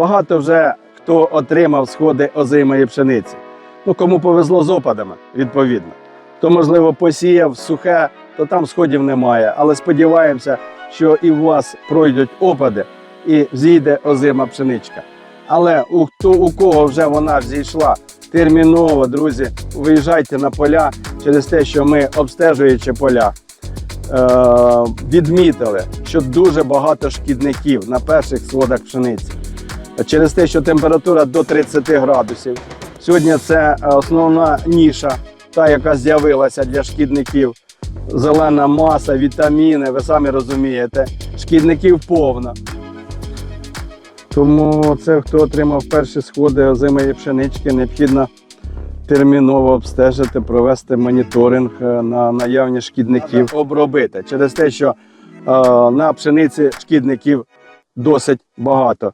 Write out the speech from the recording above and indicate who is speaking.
Speaker 1: Багато вже хто отримав сходи озимої пшениці. Ну, кому повезло з опадами, відповідно. Хто, можливо, посіяв сухе, то там сходів немає. Але сподіваємося, що і у вас пройдуть опади і зійде озима пшеничка. Але у хто у кого вже вона взійшла терміново, друзі, виїжджайте на поля через те, що ми обстежуючи поля. е, Відмітили, що дуже багато шкідників на перших сходах пшениці. Через те, що температура до 30 градусів. Сьогодні це е, основна ніша, та, яка з'явилася для шкідників. Зелена маса, вітаміни, ви самі розумієте. Шкідників повно. Тому це, хто отримав перші сходи озимої пшенички, необхідно терміново обстежити, провести моніторинг е, на наявність шкідників, обробити через те, що е, на пшениці шкідників досить багато.